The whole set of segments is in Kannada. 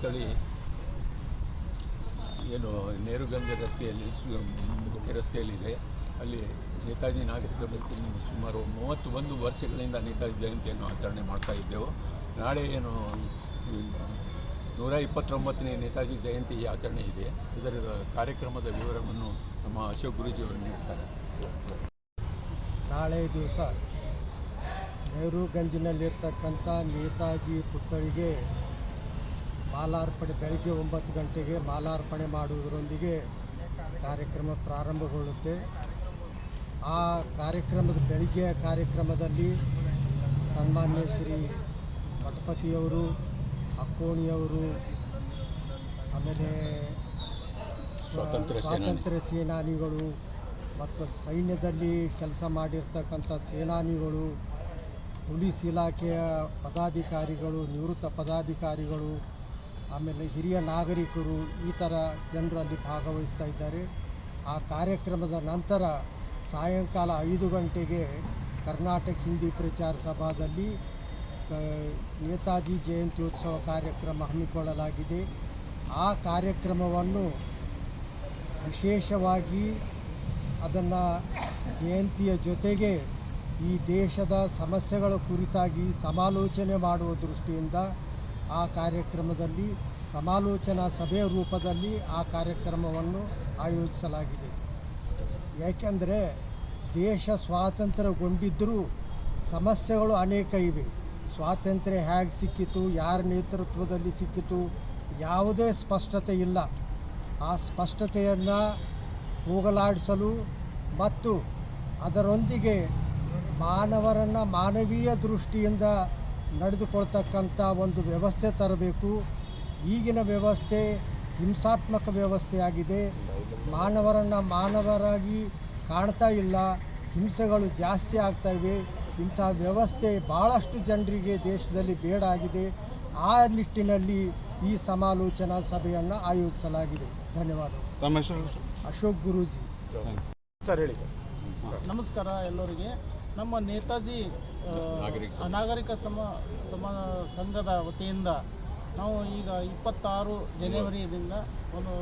ಪುತ್ಥಳಿ ಏನು ನೇರುಗಂಜ ರಸ್ತೆಯಲ್ಲಿ, ಮುಖ್ಯ ರಸ್ತೆಯಲ್ಲಿದೆ. ಅಲ್ಲಿ ನೇತಾಜಿ ನಾಗರಿಕ ಸುಮಾರು ಮೂವತ್ತು ಒಂದು ವರ್ಷಗಳಿಂದ ನೇತಾಜಿ ಜಯಂತಿಯನ್ನು ಆಚರಣೆ ಮಾಡ್ತಾ ಇದ್ದೆವು. ನಾಳೆ ಏನು, ನೂರ ಇಪ್ಪತ್ತೊಂಬತ್ತನೇ ನೇತಾಜಿ ಜಯಂತಿ ಆಚರಣೆ ಇದೆ. ಇದರ ಕಾರ್ಯಕ್ರಮದ ವಿವರವನ್ನು ನಮ್ಮ ಅಶೋಕ್ ಗುರುಜಿಯವರು ನೀಡ್ತಾರೆ. ನಾಳೆ ದಿವಸ ನೆಹರುಗಂಜಿನಲ್ಲಿರ್ತಕ್ಕಂಥ ನೇತಾಜಿ ಪುತ್ಥಳಿಗೆ ಮಾಲಾರ್ಪಣೆ ಬೆಳಗ್ಗೆ ಒಂಬತ್ತು ಗಂಟೆಗೆ ಮಾಲಾರ್ಪಣೆ ಮಾಡುವುದರೊಂದಿಗೆ ಕಾರ್ಯಕ್ರಮ ಪ್ರಾರಂಭಗೊಳ್ಳುತ್ತೆ. ಆ ಕಾರ್ಯಕ್ರಮದ ಬೆಳಗ್ಗೆಯ ಕಾರ್ಯಕ್ರಮದಲ್ಲಿ ಸನ್ಮಾನ್ಯ ಶ್ರೀ ಪಟಪತಿಯವರು ಅಕ್ಕೋಣಿಯವರು ಆಮೇಲೆ ಸ್ವಾತಂತ್ರ್ಯ ಸ್ವಾತಂತ್ರ್ಯ ಸೇನಾನಿಗಳು ಮತ್ತು ಸೈನ್ಯದಲ್ಲಿ ಕೆಲಸ ಮಾಡಿರ್ತಕ್ಕಂಥ ಸೇನಾನಿಗಳು ಪೊಲೀಸ್ ಇಲಾಖೆಯ ಪದಾಧಿಕಾರಿಗಳು ನಿವೃತ್ತ ಪದಾಧಿಕಾರಿಗಳು ಆಮೇಲೆ ಹಿರಿಯ ನಾಗರಿಕರು ಈ ಥರ ಜನರಲ್ಲಿ ಭಾಗವಹಿಸ್ತಾ ಇದ್ದಾರೆ. ಆ ಕಾರ್ಯಕ್ರಮದ ನಂತರ ಸಾಯಂಕಾಲ ಐದು ಗಂಟೆಗೆ ಕರ್ನಾಟಕ ಹಿಂದಿ ಪ್ರಚಾರ ಸಭಾದಲ್ಲಿ ನೇತಾಜಿ ಜಯಂತಿ ಉತ್ಸವ ಕಾರ್ಯಕ್ರಮ ಹಮ್ಮಿಕೊಳ್ಳಲಾಗಿದೆ. ಆ ಕಾರ್ಯಕ್ರಮವನ್ನು ವಿಶೇಷವಾಗಿ ಅದನ್ನು ಜಯಂತಿಯ ಜೊತೆಗೆ ಈ ದೇಶದ ಸಮಸ್ಯೆಗಳ ಕುರಿತಾಗಿ ಸಮಾಲೋಚನೆ ಮಾಡುವ ದೃಷ್ಟಿಯಿಂದ ಆ ಕಾರ್ಯಕ್ರಮದಲ್ಲಿ ಸಮಾಲೋಚನಾ ಸಭೆಯ ರೂಪದಲ್ಲಿ ಆ ಕಾರ್ಯಕ್ರಮವನ್ನು ಆಯೋಜಿಸಲಾಗಿದೆ. ಯಾಕೆಂದರೆ ದೇಶ ಸ್ವಾತಂತ್ರ್ಯಗೊಂಡಿದ್ದರೂ ಸಮಸ್ಯೆಗಳು ಅನೇಕ ಇವೆ. ಸ್ವಾತಂತ್ರ್ಯ ಹೇಗೆ ಸಿಕ್ಕಿತು, ಯಾರ ನೇತೃತ್ವದಲ್ಲಿ ಸಿಕ್ಕಿತು, ಯಾವುದೇ ಸ್ಪಷ್ಟತೆ ಇಲ್ಲ. ಆ ಸ್ಪಷ್ಟತೆಯನ್ನು ಹೋಗಲಾಡಿಸಲು ಮತ್ತು ಅದರೊಂದಿಗೆ ಮಾನವರನ್ನು ಮಾನವೀಯ ದೃಷ್ಟಿಯಿಂದ ನಡೆದುಕೊಳ್ತಕ್ಕಂಥ ಒಂದು ವ್ಯವಸ್ಥೆ ತರಬೇಕು. ಈಗಿನ ವ್ಯವಸ್ಥೆ ಹಿಂಸಾತ್ಮಕ ವ್ಯವಸ್ಥೆಯಾಗಿದೆ. ಮಾನವರನ್ನು ಮಾನವರಾಗಿ ಕಾಣ್ತಾ ಇಲ್ಲ. ಹಿಂಸೆಗಳು ಜಾಸ್ತಿ ಆಗ್ತಾ ಇವೆ. ಇಂಥ ವ್ಯವಸ್ಥೆ ಭಾಳಷ್ಟು ಜನರಿಗೆ ದೇಶದಲ್ಲಿ ಬೇಡ ಆಗಿದೆ. ಆ ನಿಟ್ಟಿನಲ್ಲಿ ಈ ಸಮಾಲೋಚನಾ ಸಭೆಯನ್ನು ಆಯೋಜಿಸಲಾಗಿದೆ. ಧನ್ಯವಾದ ಅಶೋಕ್ ಗುರೂಜಿ. ಸರ್ ಹೇಳಿ ಸರ್. ನಮಸ್ಕಾರ ಎಲ್ಲರಿಗೆ. ನಮ್ಮ ನೇತಾಜಿ ನಾಗರಿಕ ಸಮ ಸಮ ಸಂಘದ ವತಿಯಿಂದ ನಾವು ಈಗ ಇಪ್ಪತ್ತಾರು ಜನವರಿಯಿಂದ ಒಂದು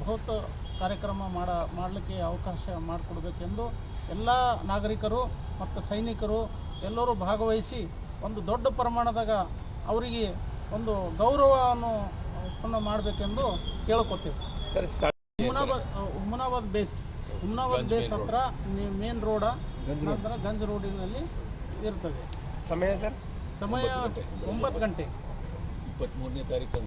ಬೃಹತ್ ಕಾರ್ಯಕ್ರಮ ಮಾಡ ಮಾಡಲಿಕ್ಕೆ ಅವಕಾಶ ಮಾಡಿಕೊಡ್ಬೇಕೆಂದು ಎಲ್ಲ ನಾಗರಿಕರು ಮತ್ತು ಸೈನಿಕರು ಎಲ್ಲರೂ ಭಾಗವಹಿಸಿ ಒಂದು ದೊಡ್ಡ ಪ್ರಮಾಣದಾಗ ಅವರಿಗೆ ಒಂದು ಗೌರವವನ್ನು ಉತ್ಪನ್ನ ಮಾಡಬೇಕೆಂದು ಕೇಳ್ಕೊತೀವಿ. ಹುಮನಾಬಾದ್ ಹುಮನಾಬಾದ್ ಬೇಸ್ ಹುಮನಾಬಾದ್ ಬೇಸ್ ಹತ್ರ ಮೇನ್ ರೋಡ ನಂತರ ಗಂಜ್ ರೋಡಿನಲ್ಲಿ ಇರ್ತದೆ. ಸಮಯ ಸರ್? ಸಮಯ ಒಂಬತ್ತು ಗಂಟೆ. ಇಪ್ಪತ್ತ್ಮೂರನೇ ತಾರೀಕು.